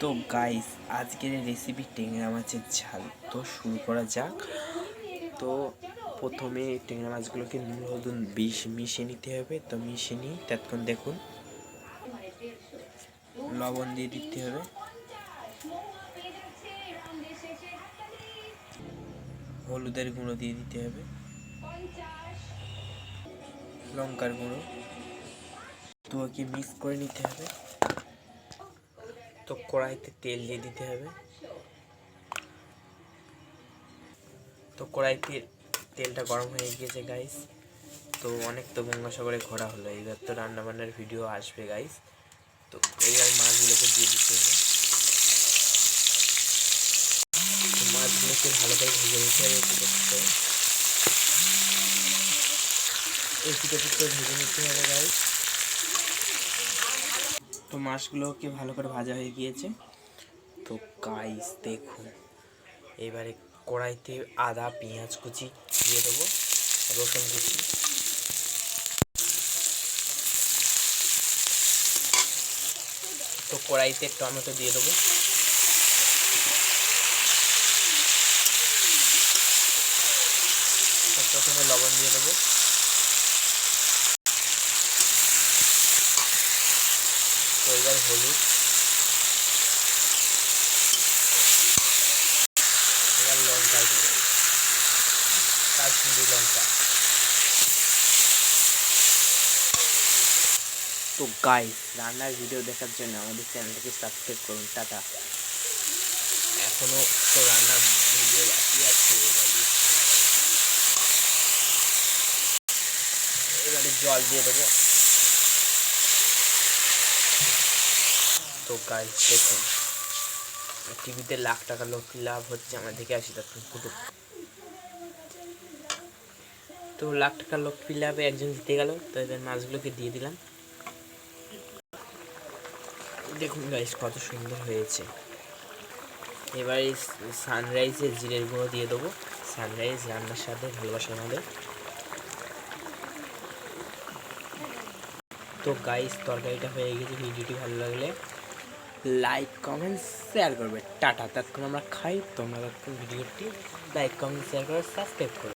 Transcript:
তো গাইস আজকের রেসিপি টেংরা মাছের ঝাল। তো শুরু করা যাক। তো প্রথমে টেংরা মাছগুলোকে নুন, হলুদ, বিষ মিশিয়ে নিতে হবে। তো মিশিয়ে নিই তৎক্ষণ দেখুন। লবণ দিয়ে দিতে হবে। হলুদের গুঁড়ো দিয়ে দিতে হবে। লঙ্কার গুঁড়ো। ওকে মিক্স করে নিতে হবে। তো কড়াইতে তেল দিয়ে দিতে হবে। তো কড়াইতে তেলটা গরম হয়ে গিয়েছে গাইস তো অনেক তো গঙ্গাসাগরে ঘোরা হলো। এইবার তো রান্নাবান্নার ভিডিও আসবে গাইস তো এইবার মাছগুলোকে দিয়ে দিতে হবে। মাছগুলোকে ভালো করে ভেজে নিতে হবে পিঠে এদিকে পিঠে ভেজে নিতে হবে গাইস তো মাছগুলোকে ভালো করে ভাজা হয়ে গিয়েছে? তো গাইস দেখুন। এবারে কড়াইতে আদা, পেঁয়াজ কুচি দিয়ে দেবো, রসুন কুচি। তো কড়াইতে টমেটো দিয়ে দেবো। প্রথমে লবণ দিয়ে দেবো। তো এবার হলুদ। এবার লঙ্কা দেবো। কাশ্মীরি লঙ্কা। তো গাইস রান্নার ভিডিও দেখার জন্য আমাদের চ্যানেলটাকে সাবস্ক্রাইব করুন টাটা। এখনও তো রান্নার ভিডিও বাকি আছে এবারে জল দিয়ে দেবো। তো গাইস দেখুন টিভিতে লাখ টাকা লোক লাভ হচ্ছে, আমার দেখে আসি তখন কুটুক তো লাখ টাকা লোক লাভে একজন জিতে গেল, তো এবার মাছগুলোকে দিয়ে দিলাম। দেখুন গাইস কত সুন্দর হয়েছে। এবার এই সানরাইজের জিরের গুঁড়ো দিয়ে দেবো। সানরাইজ রান্নার সাথে ভালোবাসা আমাদের তো গাইস তরকারিটা হয়ে গেছে, ভিডিওটি ভালো লাগলে লাইক কমেন্ট শেয়ার করবে। টাটা, ততক্ষণ আমরা খাই, তোমরা ততক্ষণ ভিডিওটি লাইক কমেন্ট শেয়ার করে সাবস্ক্রাইব করো।